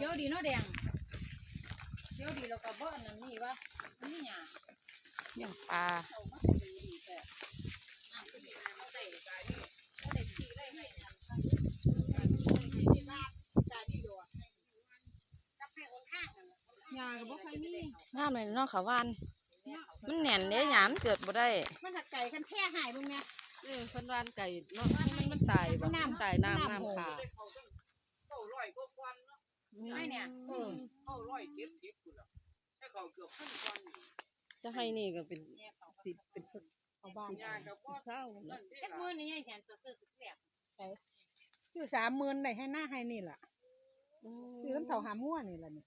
เดี๋ยวดีเนาะแดงเดี๋ยวดีเราก็บ่อันนั้นนี่วะอันนี่หยังเลี้ยงปลาเอามาดูดีแต่น้ำก็มีน้ำเอาได้เอาได้ทีได้ให้ทำค่ะได้ทีได้ให้ที่บ้านจ่ายนี่ดอกให้กับให้คนข้างนั่นน่ะคนข้างยาก็บ่ค่อยมีงามเลยเนาะเขาวานมันแน่นเด้หยามนเกิดบ่ได้ มันหักไก่คันแพ้หายมึงแม่เออเพิ่นวานไก่เนาะมันมันตายบ่น้ำตายน้ำน้ำน้ำขาเก้าร้อยกว่าควันเนาะ ไอ้เนี่ยเออเก้าร้อยเจ็ดสิบคุณล่ะให้เขาเกือบพันควันจะให้นี่ก็เป็นเนี่ยเขาสิบเป็นพเอาบ้านยากับพ่อข้าวนั่นที่จักมือนี่ยังแขนตัวซื้อสุดแสบซื้อสามหมื่นได้ให้หน้าให้นี่ล่ะซื้อน้ำเต่าหามั่วนี่ล่ะนี่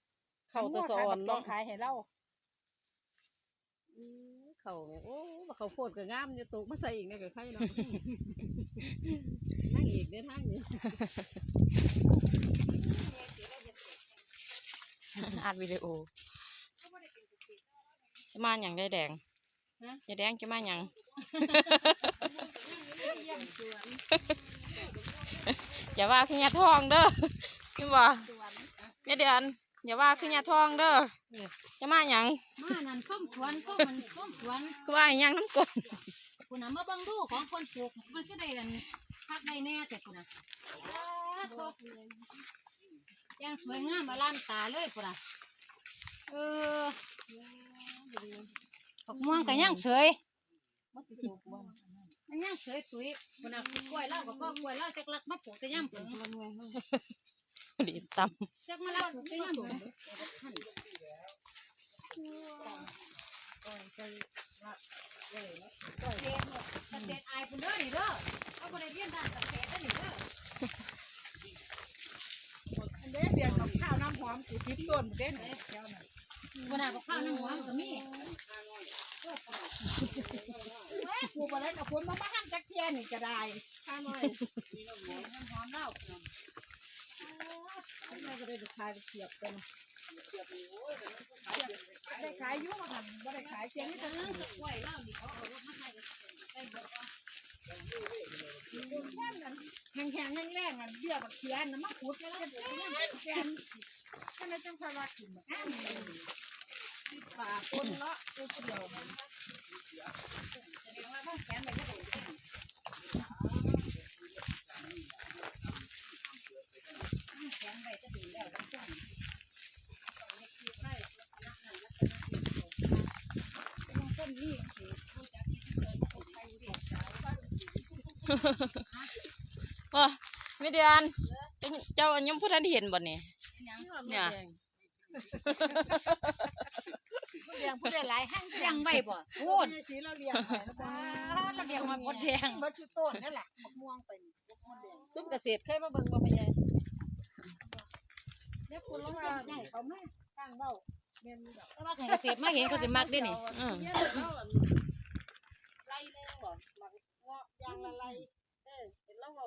เข้าตะสอนเนาะเนาะขายให้เราอืมเข้าแม่โอ้บ่เขาวโพดก็งามอยู่ตุกมาใส่อีกในก็ไข่เนาะนั่งอีกในทางนี้ อัดวิดีโอจะมาอย่างได้แดงยายแดงจะมาอย่างเยี่ยมสวนอย่าว่าขึ้นยาทองเด้อพี่บ่สวนแม่เดือนอย่าว่าขึ้นยาทองเด้อจะมาอย่างมานั่นส้มสวนส้มมันส้มสวนคือว่าอหยังน้ำกลนคุณน่ะมาเบิ่งดูของคนปลูกมันก็ได้กันพักได้แน่แต่คุณน่ะ ยังสวยงามอลามตาเลยคุณน่ะเออผักม่วงก็ยังสวยมันยังสวยสวยคุณน่ะกล้วยเล่ากับพ่อกล้วยเล่าจักลักมาปลูกแต่ย่ำผึ่งดีซ้จักมาเล่าปลูกแต่ย่ำผึ่งเกษตรเกษตรอายคุณเด้อนี่เด้อเอาบ่ได้เรียนด้านเกษตรเด้อนี่เด้อ อันเด้เดือนกับข้าวน้ำหอ มกูทิพต้นเด้นแถวนั้นบนหน้ากับข้าวน้ำหัวมันก็มีเอ้ยกูบ่ได้กับคนมาบ้านจักเทียนี่ก็ได้ข้าน้อยน้ำหอมเล่าข้าน้อยก็ได้ไปขายไปเสียบกันได้ขายอยู่มาหันบ่ได้ขายเทียนี่เอก็อกับกล้วยเล่านี่เขาเอารถมาใส่ใส่เบิดว่าแห้งแห้งๆแรงๆอันเบี้ยบักเทียนน่ะมาขุดแล้วก็เดี๋ยวนี้ แค่นั้นจังค่อยว่ากินบักอ้ามนี่ป่าคนเลาะกูผู้เดียวมันแสดงว่าต้องแขนไปก็ได้แขนไปจะดีแล้วต้องส่งต้นนี้คือผู้จักที่เคยคนไทยเรียกสาวบ้าำว่าแม่เดือนเจ้าเจ้ายังพูดทันเห็นบ่เนี่ย ยังเนี่ยเลี้ยงผู้ใดหลายแห้งเลี้ยงไว้บ่โอ้ยสีเราเลี้ยงไว้แล้วบ่เราเลี้ยงมาพดแดงบ่ชื่อต้นนั่นแหละมะม่วงเป็นมะม่วงแดงซุ้มเกษตรเคยมาเบิ่งบ่พ่อใหญ่เดี๋ยวคุณลองว่าให้เขามาตั้งเว้าแม่นดอกแต่ว่าของเกษตรมาเห็นเขาจะมักได้นี่อืมเนี่ยเราอันไล่แน่บ่มักเงาะยางละไลเออเห็นแล้วเว้า